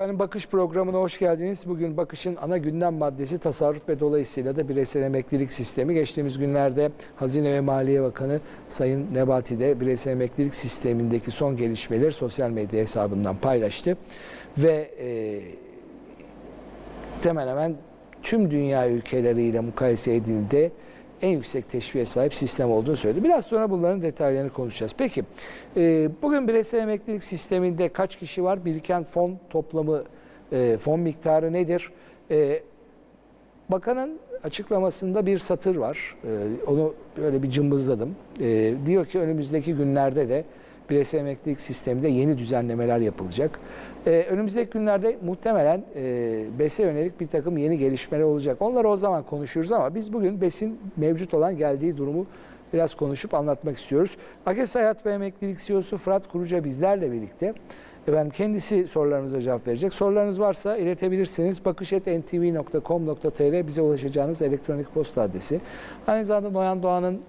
Efendim Bakış programına hoş geldiniz. Bugün Bakış'ın ana gündem maddesi tasarruf ve dolayısıyla da bireysel emeklilik sistemi. Geçtiğimiz günlerde Hazine ve Maliye Bakanı Sayın Nebati de bireysel emeklilik sistemindeki son gelişmeleri sosyal medya hesabından paylaştı. Ve e, hemen hemen tüm dünya ülkeleriyle mukayese edildiğinde en yüksek teşviğe sahip sistem olduğunu söyledi. Biraz sonra bunların detaylarını konuşacağız. Peki e, bugün bireysel emeklilik sisteminde kaç kişi var? Biriken fon toplamı, e, fon miktarı nedir? E, bakanın açıklamasında bir satır var. E, onu böyle bir cımbızladım. E, diyor ki önümüzdeki günlerde de bireysel emeklilik sisteminde yeni düzenlemeler yapılacak. Ee, önümüzdeki günlerde muhtemelen e, BES'e yönelik bir takım yeni gelişmeler olacak. Onları o zaman konuşuruz ama biz bugün BES'in mevcut olan geldiği durumu biraz konuşup anlatmak istiyoruz. AKES Hayat ve Emeklilik CEO'su Fırat Kuruca bizlerle birlikte. Efendim kendisi sorularınıza cevap verecek. Sorularınız varsa iletebilirsiniz. bakış.ntv.com.tr bize ulaşacağınız elektronik posta adresi. Aynı zamanda Noyan Doğan'ın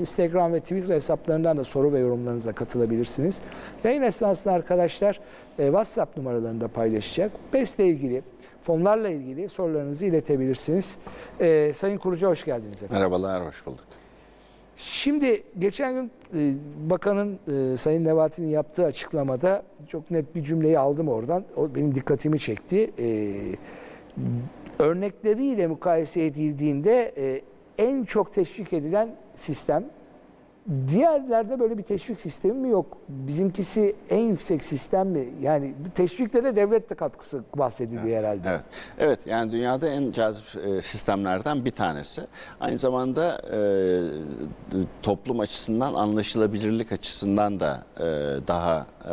Instagram ve Twitter hesaplarından da soru ve yorumlarınıza katılabilirsiniz. Yayın esnasında arkadaşlar e, WhatsApp numaralarını da paylaşacak. BES'le ilgili, fonlarla ilgili sorularınızı iletebilirsiniz. E, Sayın Kurucu hoş geldiniz efendim. Merhabalar, hoş bulduk. Şimdi geçen gün e, bakanın e, Sayın Nebati'nin yaptığı açıklamada çok net bir cümleyi aldım oradan. O benim dikkatimi çekti. E, örnekleriyle mukayese edildiğinde e, en çok teşvik edilen sistem. Diğerlerde böyle bir teşvik sistemi mi yok? Bizimkisi en yüksek sistem mi? Yani teşviklere devlet de katkısı bahsediliyor herhalde. Evet, evet yani dünyada en cazip e, sistemlerden bir tanesi. Aynı zamanda e, toplum açısından anlaşılabilirlik açısından da e, daha e,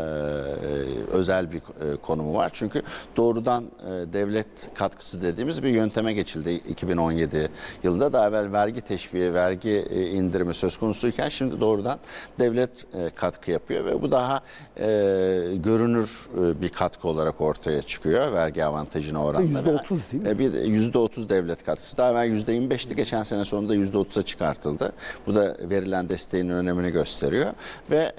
özel bir e, konumu var. Çünkü doğrudan e, devlet katkısı dediğimiz bir yönteme geçildi 2017 yılında. Daha evvel vergi teşviği, vergi e, indirimi söz konusuyken şimdi doğrudan devlet e, katkı yapıyor ve bu daha e, görünür e, bir katkı olarak ortaya çıkıyor vergi avantajına oranla. %30 değil mi? Bir de %30 devlet katkısı. Daha evvel %25'ti. Geçen sene sonunda %30'a çıkartıldı. Bu da verilen desteğin önemini gösteriyor. Ve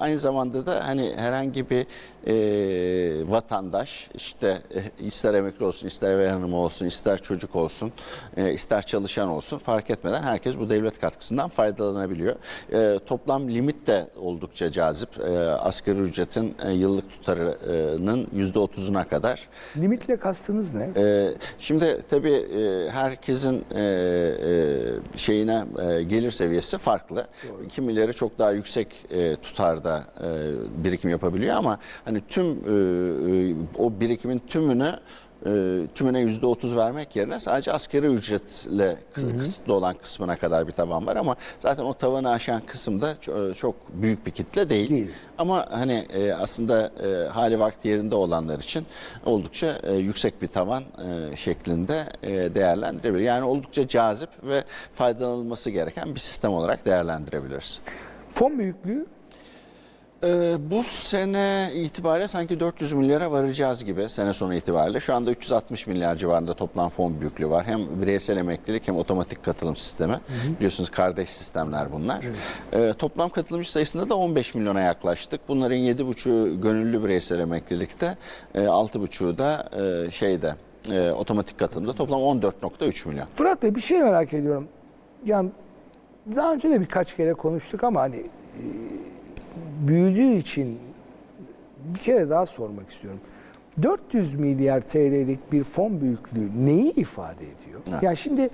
aynı zamanda da hani herhangi bir e, vatandaş işte e, ister emekli olsun, ister ev hanımı olsun, ister çocuk olsun, e, ister çalışan olsun fark etmeden herkes bu devlet katkısından faydalanabiliyor. E, toplam limit de oldukça cazip. E, asgari ücretin e, yıllık tutarının %30'una kadar Limitle kastınız ne? ee, şimdi tabii e, herkesin e, e, şeyine e, gelir seviyesi farklı. Kimileri çok daha yüksek e, tutarda e, birikim yapabiliyor ama hani tüm e, e, o birikimin tümünü e, tümüne yüzde otuz vermek yerine sadece asgari ücretle kıs- kısıtlı olan kısmına kadar bir tavan var ama zaten o tavanı aşan kısımda ço- çok büyük bir kitle değil. Değil. Ama hani e, aslında e, hali vakti yerinde olanlar için oldukça e, yüksek bir tavan e, şeklinde e, değerlendirebilir. Yani oldukça cazip ve faydalanılması gereken bir sistem olarak değerlendirebiliriz. Fon büyüklüğü E, bu sene itibariyle sanki 400 milyara varacağız gibi sene sonu itibariyle. Şu anda 360 milyar civarında toplam fon büyüklüğü var. Hem bireysel emeklilik hem otomatik katılım sistemi. Biliyorsunuz kardeş sistemler bunlar. E, toplam katılımcı sayısında da 15 milyona yaklaştık. Bunların 7,5'u gönüllü bireysel emeklilikte, e, 6,5'u da e, şeyde e, otomatik katılımda toplam 14,3 milyon. Fırat Bey bir şey merak ediyorum. Yani daha önce de birkaç kere konuştuk ama hani e, büyüdüğü için bir kere daha sormak istiyorum. 400 milyar TL'lik bir fon büyüklüğü neyi ifade ediyor? Evet. Yani şimdi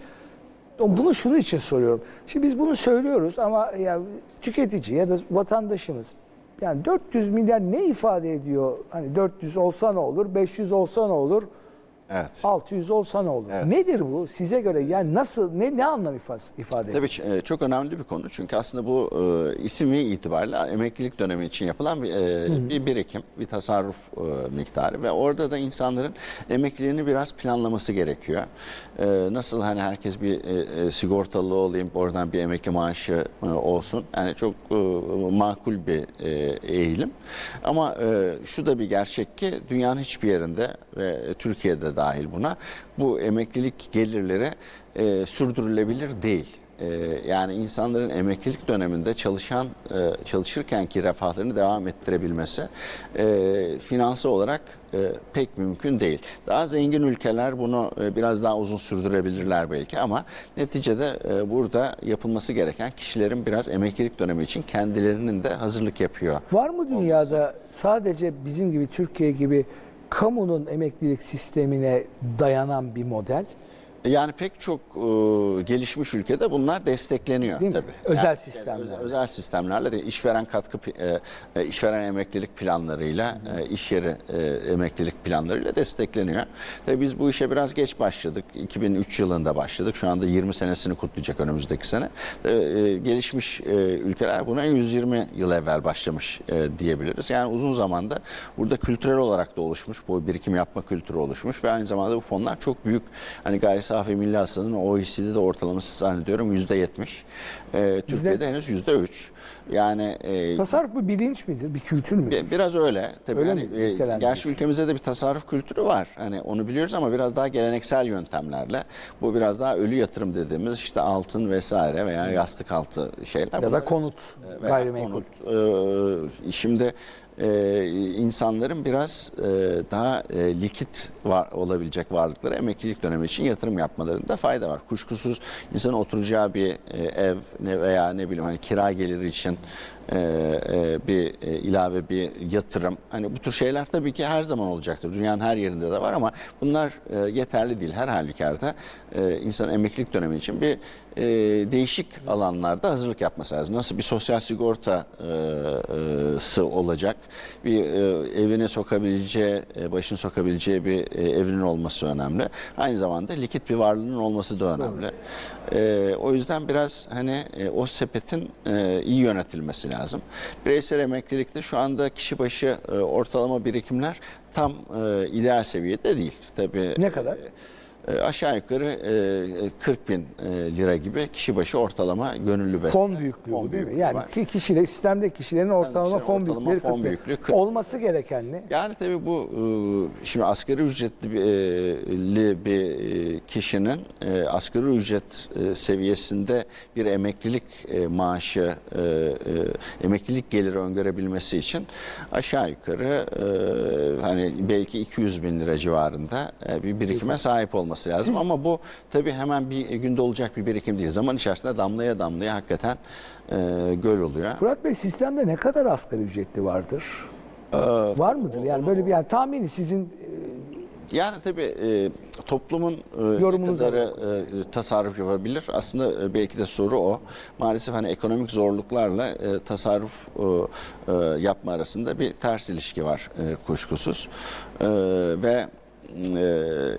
bunu şunun için soruyorum. Şimdi biz bunu söylüyoruz ama ya tüketici ya da vatandaşımız yani 400 milyar ne ifade ediyor? Hani 400 olsa ne olur? 500 olsa ne olur? Evet. 600 olsa ne olur? Evet. Nedir bu size göre? Yani nasıl ne ne anlam ifade, ediyor? Tabii e, çok önemli bir konu çünkü aslında bu e, ismi itibariyle emeklilik dönemi için yapılan bir, e, bir birikim, bir tasarruf e, miktarı ve orada da insanların emekliliğini biraz planlaması gerekiyor. E, nasıl hani herkes bir e, e, sigortalı olayım, oradan bir emekli maaşı e, olsun. Yani çok e, makul bir e, eğilim. Ama e, şu da bir gerçek ki dünyanın hiçbir yerinde ve Türkiye'de dahil buna bu emeklilik gelirleri e, sürdürülebilir değil. e, yani insanların emeklilik döneminde çalışan e, çalışırkenki refahlarını devam ettirebilmesi e, finansal olarak e, pek mümkün değil. Daha zengin ülkeler bunu e, biraz daha uzun sürdürebilirler belki ama neticede e, burada yapılması gereken kişilerin biraz emeklilik dönemi için kendilerinin de hazırlık yapıyor. Var mı dünyada sadece bizim gibi Türkiye gibi kamunun emeklilik sistemine dayanan bir model? Yani pek çok e, gelişmiş ülkede bunlar destekleniyor Değil mi? tabii. Özel Yani, sistemlerle. Özel, özel sistemlerle de işveren katkı e, e, işveren emeklilik planlarıyla e, iş yeri e, emeklilik planlarıyla destekleniyor. Tabii biz bu işe biraz geç başladık. 2003 yılında başladık. Şu anda 20 senesini kutlayacak önümüzdeki sene. E, e, gelişmiş e, ülkeler buna 120 yıl evvel başlamış e, diyebiliriz. Yani uzun zamanda burada kültürel olarak da oluşmuş. Bu birikim yapma kültürü oluşmuş ve aynı zamanda bu fonlar çok büyük. Hani gayri safi milli hasılanın OECD'de ortalaması zannediyorum yüzde yetmiş. Türkiye'de henüz yüzde üç. Yani e, Tasarruf bir bilinç midir, bir kültür müdür? bi- biraz öyle. Tabii Öyle hani, mi? e, gerçi ülkemizde de bir tasarruf kültürü var. Hani onu biliyoruz ama biraz daha geleneksel yöntemlerle. Bu biraz daha ölü yatırım dediğimiz işte altın vesaire veya yastık altı şeyler. Ya da konut, veya gayrimenkul. konut. Ee, şimdi e, insanların biraz e, daha e, likit var, olabilecek varlıklara emeklilik dönemi için yatırım yapmalarında fayda var. Kuşkusuz insanın oturacağı bir e, ev ne veya ne bileyim hani kira geliri için e, e, bir e, ilave bir yatırım. Hani bu tür şeyler tabii ki her zaman olacaktır. Dünyanın her yerinde de var ama bunlar e, yeterli değil. Her halükarda e, insanın emeklilik dönemi için bir e, değişik alanlarda hazırlık yapması lazım. Nasıl bir sosyal sigortası olacak, bir e, evine sokabileceği, e, başını sokabileceği bir e, evinin olması önemli. Aynı zamanda likit bir varlığının olması da önemli. E, o yüzden biraz hani e, o sepetin e, iyi yönetilmesi lazım. Bireysel emeklilikte şu anda kişi başı e, ortalama birikimler tam e, ideal seviyede değil. Tabii Ne kadar? e, aşağı yukarı e, 40 bin e, lira gibi kişi başı ortalama gönüllü besle. Fon büyüklüğü Fon değil mi? Yani var. ki kişiler, sistemde kişilerin ortalama kişilerin fon ortalama büyüklüğü, fon 40 bin. büyüklüğü 40. Olması gereken ne? Yani tabii bu e, şimdi asgari ücretli bir, e, e, kişinin e, asgari ücret e, seviyesinde bir emeklilik e, maaşı, e, e, emeklilik geliri öngörebilmesi için aşağı yukarı e, hani belki 200 bin lira civarında e, bir birikime sahip olması lazım. Siz- Ama bu tabii hemen bir günde olacak bir birikim değil. Zaman içerisinde damlaya damlaya hakikaten e, göl oluyor. Fırat Bey sistemde ne kadar asgari ücretli vardır? Var mıdır? Yani böyle bir yani tahmini sizin Yani tabii e, toplumun e, ne kadarı e, tasarruf yapabilir? Aslında e, belki de soru o. Maalesef hani ekonomik zorluklarla e, tasarruf e, e, yapma arasında bir ters ilişki var e, kuşkusuz. E, ve e,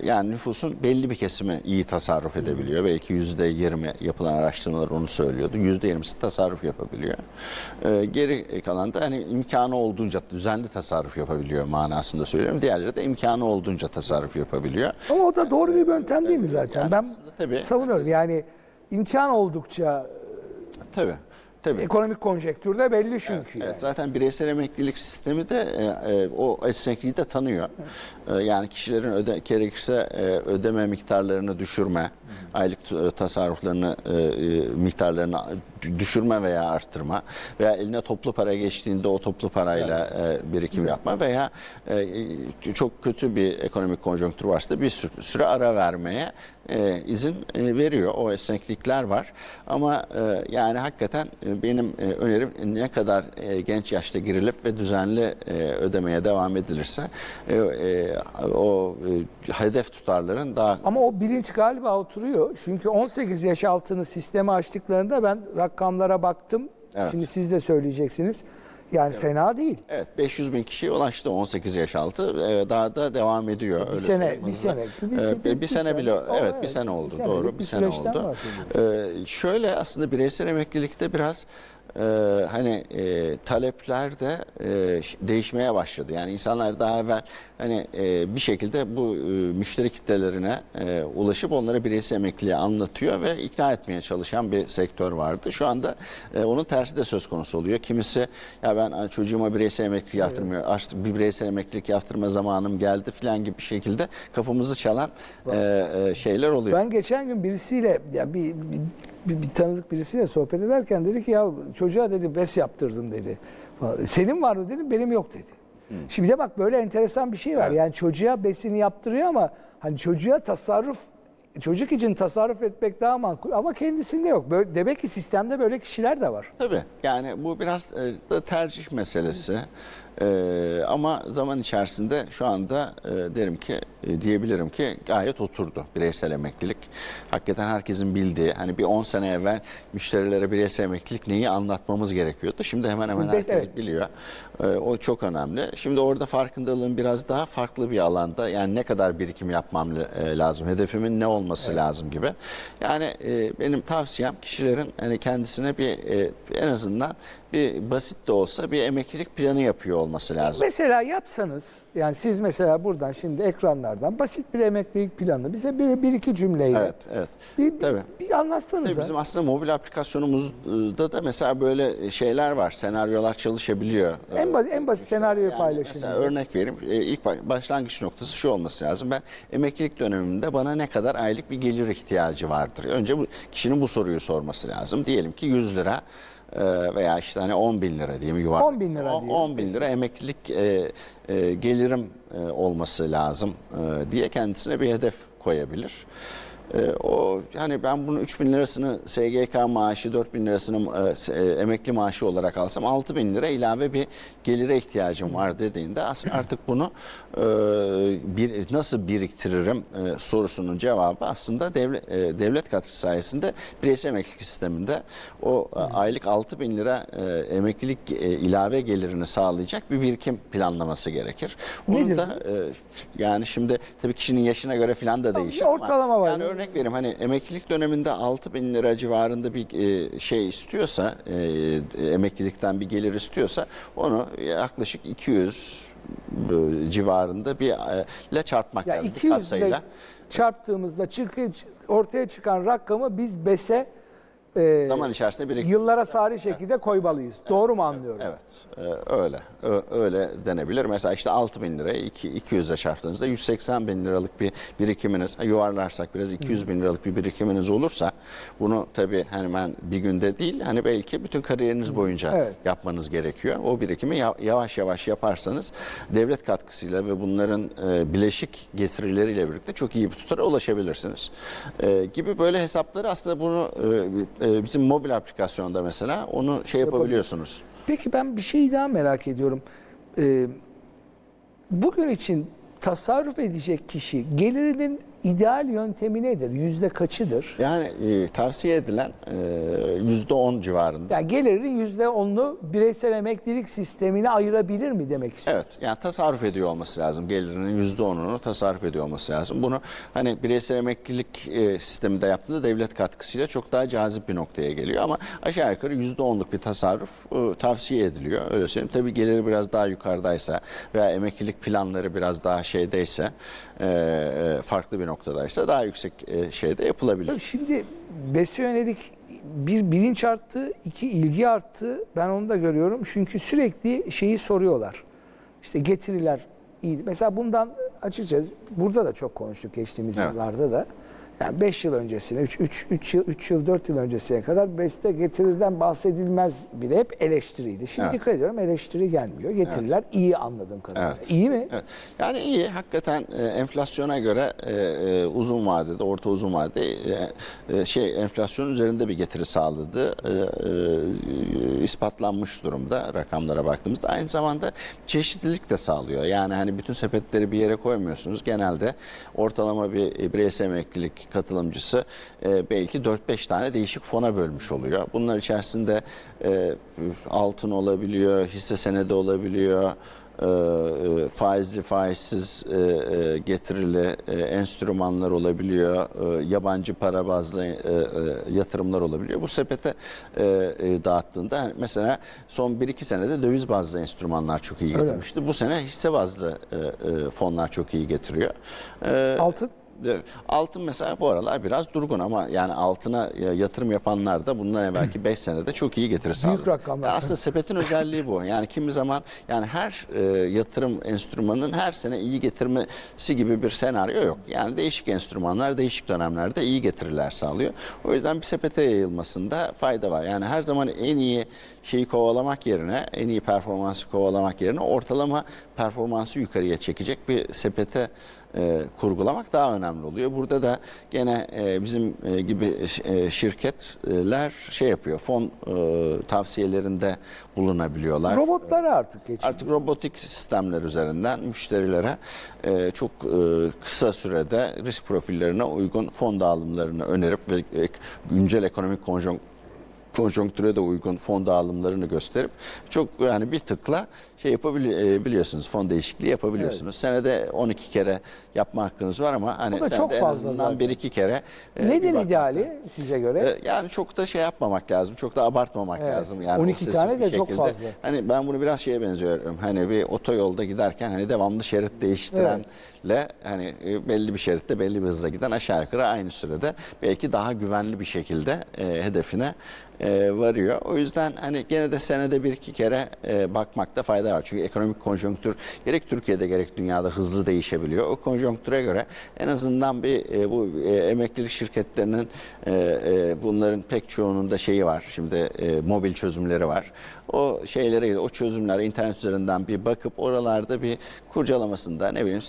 yani nüfusun belli bir kesimi iyi tasarruf edebiliyor. Belki yüzde yirmi yapılan araştırmalar onu söylüyordu. Yüzde yirmisi tasarruf yapabiliyor. E, geri kalan da hani imkanı olduğunca düzenli tasarruf yapabiliyor manasında söylüyorum. Diğerleri de imkanı olduğunca tasarruf yapabiliyor. ama o da doğru bir yöntem değil mi zaten? Yani ben tabii. savunuyorum. Yani imkan oldukça Tabii. Tabii. ekonomik konjektürde belli çünkü. yani. Evet, zaten bireysel emeklilik sistemi de e, e, o esnekliği de tanıyor. E, yani kişilerin öde, gerekirse e, ödeme miktarlarını düşürme, aylık t- tasarruflarını e, e, miktarlarını düşürme veya arttırma veya eline toplu para geçtiğinde o toplu parayla e, birikim yapma veya e, e, çok kötü bir ekonomik konjonktür varsa bir sü- süre ara vermeye e, izin e, veriyor. O esneklikler var. Ama e, yani hakikaten e, benim e, önerim ne kadar e, genç yaşta girilip ve düzenli e, ödemeye devam edilirse e, e, o e, hedef tutarların daha Ama o bilinç galiba oturuyor. Çünkü 18 yaş altını sisteme açtıklarında ben rakamlara baktım. Evet. Şimdi siz de söyleyeceksiniz. Yani fena değil. Evet 500 bin kişiye ulaştı 18 yaş altı. Ee, daha da devam ediyor. Bir öyle sene, bir sene. Ee, Bir- bir- bir, bir sene sene. bile O, evet evet, bir sene bir oldu senelik doğru bir bir sene oldu. Ee, şöyle aslında bireysel emeklilikte biraz e, hani e, talepler de e, değişmeye başladı. Yani insanlar daha evvel hani e, bir şekilde bu e, müşteri kitlelerine e, ulaşıp onlara bireysel emekliliği anlatıyor ve ikna etmeye çalışan bir sektör vardı. Şu anda e, onun tersi de söz konusu oluyor. Kimisi ya ben çocuğuma bireysel emeklilik yaptırmıyor. Artık bir bireysel emeklilik yaptırma zamanım geldi falan gibi bir şekilde kapımızı çalan e, e, şeyler oluyor. Ben geçen gün birisiyle ya bir, bir bir, bir tanıdık birisiyle sohbet ederken dedi ki ya çocuğa dedi bes yaptırdım dedi. Falan. Senin var mı dedim benim yok dedi. Şimdi de bak böyle enteresan bir şey var. Evet. Yani çocuğa besini yaptırıyor ama hani çocuğa tasarruf çocuk için tasarruf etmek daha makul ama kendisinde yok. Böyle, demek ki sistemde böyle kişiler de var. Tabii yani bu biraz e, da tercih meselesi. E, ama zaman içerisinde şu anda e, derim ki e, diyebilirim ki gayet oturdu bireysel emeklilik. Hakikaten herkesin bildiği hani bir 10 sene evvel müşterilere bireysel emeklilik neyi anlatmamız gerekiyordu. Şimdi hemen hemen herkes evet. biliyor. E, o çok önemli. Şimdi orada farkındalığın biraz daha farklı bir alanda yani ne kadar birikim yapmam e, lazım, hedefimin ne olması lazım gibi. Yani e, benim tavsiyem kişilerin hani kendisine bir e, en azından bir basit de olsa bir emeklilik planı yapıyor olması lazım. Mesela yapsanız yani siz mesela buradan şimdi ekranlardan basit bir emeklilik planı bize bir, bir iki cümleyle Evet, evet. bir, bir, Tabii. bir anlatsanıza. Tabii Bizim aslında mobil aplikasyonumuzda da mesela böyle şeyler var. Senaryolar çalışabiliyor. En basit, en basit senaryoyu Yani paylaşın. Mesela bize. örnek vereyim. Ee, İlk ba- başlangıç noktası şu olması lazım. Ben emeklilik dönemimde bana ne kadar aylık bir gelir ihtiyacı vardır? Önce bu kişinin bu soruyu sorması lazım. Diyelim ki 100 lira e, veya işte hani 10 bin lira diyeyim yuvarlak. 10 bin lira diyelim. 10 bin lira emeklilik e, e, gelirim e, olması lazım e, diye kendisine bir hedef koyabilir. E, o hani ben bunu 3 bin lirasını SGK maaşı 4 bin lirasını e, e, emekli maaşı olarak alsam 6 bin lira ilave bir gelire ihtiyacım var dediğinde artık bunu e, bir, nasıl biriktiririm e, sorusunun cevabı aslında devlet, e, devlet katkısı sayesinde bireysel emeklilik sisteminde o e, aylık 6 bin lira e, emeklilik e, ilave gelirini sağlayacak bir birikim planlaması gerekir. Bunun Nedir da e, yani şimdi tabii kişinin yaşına göre falan da değişir. ama ortalama var. Yani örnek vereyim hani emeklilik döneminde 6 bin lira civarında bir e, şey istiyorsa e, emeklilikten bir gelir istiyorsa onu yaklaşık 200 e, civarında bir e, ile çarpmak ya lazım. Bir 200 ile katsayıyla. çarptığımızda ortaya çıkan rakamı biz BES'e e, Zaman içerisinde bir yıllara sari şekilde koymalıyız. Doğru mu anlıyorum? Evet, e, öyle. Ö- öyle denebilir. Mesela işte 6 bin liraya iki- 200'e çarptığınızda 180 bin liralık bir birikiminiz, yuvarlarsak biraz 200 bin liralık bir birikiminiz olursa bunu tabii hemen bir günde değil, hani belki bütün kariyeriniz boyunca Evet. yapmanız gerekiyor. O birikimi ya- yavaş yavaş yaparsanız devlet katkısıyla ve bunların e, bileşik getirileriyle birlikte çok iyi bir tutara ulaşabilirsiniz. E, gibi böyle hesapları aslında bunu e, e, bizim mobil aplikasyonda mesela onu şey yapabiliyorsunuz. Peki ben bir şey daha merak ediyorum. Ee, bugün için tasarruf edecek kişi gelirinin ideal yöntemi nedir? Yüzde kaçıdır? Yani e, tavsiye edilen e, yüzde on civarında. Yani gelirin yüzde onunu bireysel emeklilik sistemine ayırabilir mi demek istiyorum? Evet yani tasarruf ediyor olması lazım. Gelirinin yüzde onunu tasarruf ediyor olması lazım. Bunu hani bireysel emeklilik e, sisteminde yaptığında devlet katkısıyla çok daha cazip bir noktaya geliyor. Ama aşağı yukarı yüzde onluk bir tasarruf e, tavsiye ediliyor. Öyle söyleyeyim. Tabii geliri biraz daha yukarıdaysa veya emeklilik planları biraz daha şeydeyse e, e, farklı bir noktadaysa daha yüksek e, şeyde yapılabilir. Şimdi BES'e yönelik bir bilinç arttı, iki ilgi arttı. Ben onu da görüyorum. Çünkü sürekli şeyi soruyorlar. İşte getiriler iyi. Mesela bundan açıkçası burada da çok konuştuk geçtiğimiz Evet. yıllarda da. Yani 5 yıl öncesine, 3 3 3 yıl 3 yıl 4 yıl öncesine kadar BES'te getiriden bahsedilmez bile hep eleştiriydi. Şimdi Evet. dikkat ediyorum eleştiri gelmiyor. Getiriler iyi anladığım kadarıyla. Evet. İyi mi? Evet. Yani iyi. Hakikaten e, enflasyona göre e, e, uzun vadede, orta uzun vadede e, e, şey enflasyon üzerinde bir getiri sağladığı e, e, ispatlanmış durumda rakamlara baktığımızda. Aynı zamanda çeşitlilik de sağlıyor. Yani hani bütün sepetleri bir yere koymuyorsunuz. Genelde ortalama bir e, bireysel emeklilik katılımcısı e, belki 4-5 tane değişik fona bölmüş oluyor. Bunlar içerisinde e, altın olabiliyor, hisse senedi olabiliyor, e, e, faizli faizsiz e, e, getirili e, enstrümanlar olabiliyor, e, yabancı para bazlı e, e, yatırımlar olabiliyor. Bu sepete e, e, dağıttığında mesela son 1-2 senede döviz bazlı enstrümanlar çok iyi Öyle mi? getirmişti. Bu sene hisse bazlı e, e, fonlar çok iyi getiriyor. E, Altın? E, altın mesela bu aralar biraz durgun ama yani altına e, yatırım yapanlar da bundan evvelki 5 senede çok iyi getiri sağladı. rakamlar. Aslında sepetin özelliği bu. Yani kimi zaman yani her e, yatırım enstrümanının her sene iyi getirmesi gibi bir senaryo yok. Yani değişik enstrümanlar değişik dönemlerde iyi getiriler sağlıyor. O yüzden bir sepete yayılmasında fayda var. Yani her zaman en iyi şeyi kovalamak yerine, en iyi performansı kovalamak yerine ortalama performansı yukarıya çekecek bir sepete e, kurgulamak daha önemli oluyor. Burada da gene e, bizim e, gibi e, şirketler şey yapıyor, fon e, tavsiyelerinde bulunabiliyorlar. Robotlara artık geçiyor. Artık robotik sistemler üzerinden müşterilere e, çok e, kısa sürede risk profillerine uygun fon dağılımlarını önerip ve e, güncel ekonomik konjonk konjonktüre de uygun fon dağılımlarını gösterip çok yani bir tıkla şey yapabiliyorsunuz fon değişikliği yapabiliyorsunuz. Senede 12 kere yapma hakkınız var ama hani Bu da çok fazla zaten. bir iki kere e, bir Nedir bakmak ideali size göre? e, Yani çok da şey yapmamak lazım. Çok da abartmamak Evet. lazım. Yani 12 obsesif tane bir de çok fazla. Hani ben bunu biraz şeye benziyorum. Hani bir otoyolda giderken hani devamlı şerit değiştirenle hani e, belli bir şeritte belli bir hızla giden aşağı yukarı aynı sürede belki daha güvenli bir şekilde e, hedefine e, varıyor. O yüzden hani gene de senede bir iki kere e, bakmakta fayda var. Çünkü ekonomik konjonktür gerek Türkiye'de gerek dünyada hızlı değişebiliyor. O konjonktüre göre en azından bir e, bu e, emeklilik şirketlerinin e, e, bunların pek çoğunun da şeyi var. Şimdi e, mobil çözümleri var. O şeylere o çözümlere internet üzerinden bir bakıp oralarda bir kurcalamasında ne bileyim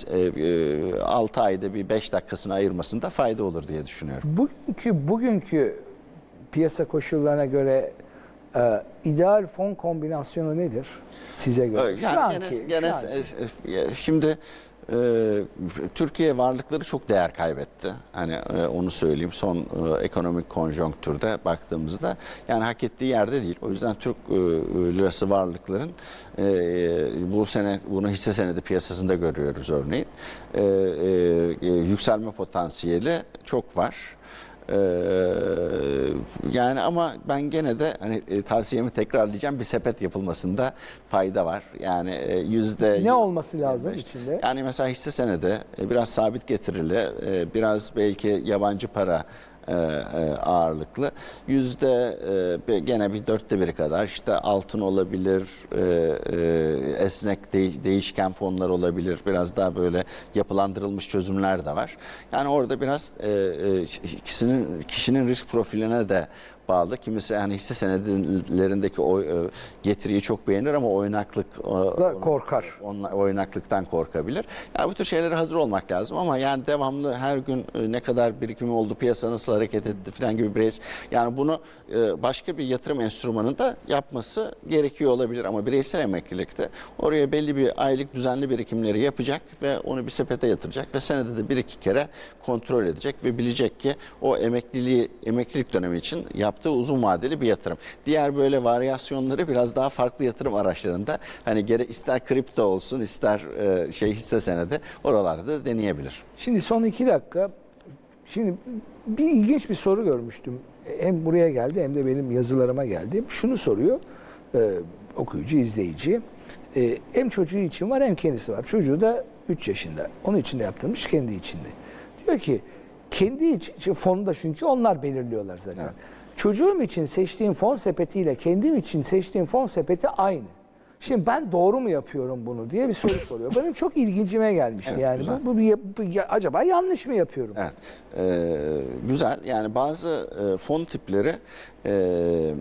e, 6 ayda bir 5 dakikasını ayırmasında fayda olur diye düşünüyorum. Bugünkü bugünkü piyasa koşullarına göre e, ideal fon kombinasyonu nedir size göre? Şu Yani anki- gene, gene şu anki. e, e, şimdi e, Türkiye varlıkları çok değer kaybetti. Hani e, onu söyleyeyim son e, ekonomik konjonktürde baktığımızda yani hak ettiği yerde değil. O yüzden Türk e, lirası varlıkların e, bu sene bunu hisse senedi piyasasında görüyoruz örneğin. E, e, e, yükselme potansiyeli çok var. Ee, yani ama ben gene de hani e, tavsiyemi tekrarlayacağım bir sepet yapılmasında fayda var. Yani e, yüzde Ne olması lazım 25. içinde? Yani mesela hisse senedi e, biraz sabit getirili, biraz belki yabancı para ağırlıklı. Yüzde e, gene bir dörtte biri kadar işte altın olabilir, e, e, esnek de- değişken fonlar olabilir. Biraz daha böyle yapılandırılmış çözümler de var. Yani orada biraz e, e, kişinin kişinin risk profiline de bağlı. Kimisi yani hisse senedilerindeki o e, getiriyi çok beğenir ama oynaklık e, Da korkar. onla- oynaklıktan korkabilir. Yani bu tür şeylere hazır olmak lazım ama yani devamlı her gün e, ne kadar birikimi oldu, piyasa nasıl hareket etti falan gibi bir yani bunu başka bir yatırım enstrümanında yapması gerekiyor olabilir ama bireysel emeklilikte oraya belli bir aylık düzenli birikimleri yapacak ve onu bir sepete yatıracak ve senede de bir iki kere kontrol edecek ve bilecek ki o emekliliği emeklilik dönemi için yaptığı uzun vadeli bir yatırım. Diğer böyle varyasyonları biraz daha farklı yatırım araçlarında hani gere ister kripto olsun ister e, şey hisse senedi oralarda da deneyebilir. Şimdi son iki dakika. Şimdi bir ilginç bir soru görmüştüm. Hem buraya geldi hem de benim yazılarıma geldi. Şunu soruyor e, okuyucu, izleyici. E, hem çocuğu için var hem kendisi var. Çocuğu da 3 yaşında. Onun için de yaptırmış kendi içinde. Diyor ki kendi için, şimdi fonu da çünkü onlar belirliyorlar zaten. Çocuğum için seçtiğim fon sepetiyle kendim için seçtiğim fon sepeti aynı. Şimdi ben doğru mu yapıyorum bunu diye bir soru soruyor. Benim çok ilgincime gelmişti Evet, yani. güzel. Bu, bu, bu- ya- acaba yanlış mı yapıyorum? Evet. Ee, güzel. Yani bazı e, fon tipleri e,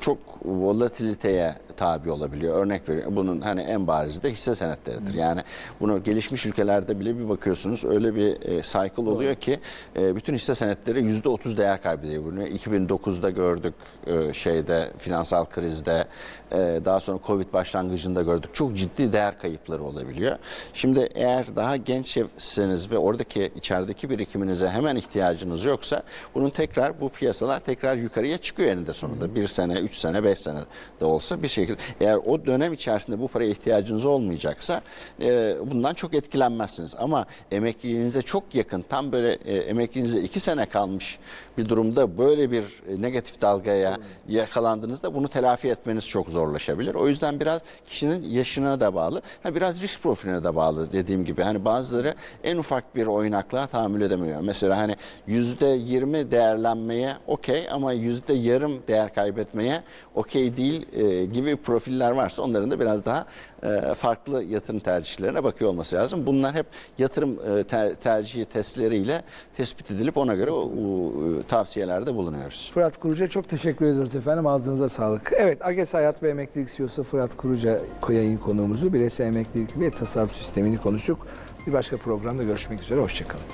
çok volatiliteye tabi olabiliyor. Örnek veriyorum. Bunun hani en barizi de hisse senetleridir. Yani bunu gelişmiş ülkelerde bile bir bakıyorsunuz öyle bir e, cycle oluyor ki e, bütün hisse senetleri %30 değer kaybediyor. Bunu 2009'da gördük e, şeyde finansal krizde e, daha sonra Covid başlangıcında gördük. Çok ciddi değer kayıpları olabiliyor. Şimdi eğer daha gençseniz ve oradaki içerideki birikiminize hemen ihtiyacınız yoksa bunun tekrar bu piyasalar tekrar yukarıya çıkıyor eninde sonunda. Bir sene, üç sene, beş sene de olsa bir şekilde. Eğer o dönem içerisinde bu paraya ihtiyacınız olmayacaksa e, bundan çok etkilenmezsiniz. Ama emekliliğinize çok yakın tam böyle e, emekliliğinize iki sene kalmış bir durumda böyle bir e, negatif dalgaya yakalandığınızda bunu telafi etmeniz çok zorlaşabilir. O yüzden biraz kişinin yaşına da bağlı. Ha, biraz risk profiline de bağlı dediğim gibi. Hani bazıları en ufak bir oynaklığa tahammül edemiyor. Mesela hani yüzde yirmi değerlenmeye okey ama yüzde yarım değer kaybetmeye okey değil e, gibi profiller varsa onların da biraz daha farklı yatırım tercihlerine bakıyor olması lazım. Bunlar hep yatırım e, ter- tercihi testleriyle tespit edilip ona göre o, tavsiyelerde bulunuyoruz. Fırat Kuruca çok teşekkür ediyoruz efendim. Ağzınıza sağlık. Evet, AGES Hayat ve Emeklilik CEO'su Fırat Kuruca yayın konuğumuzu bireysel emeklilik ve tasarruf sistemini konuştuk. Bir başka programda görüşmek üzere. Hoşçakalın.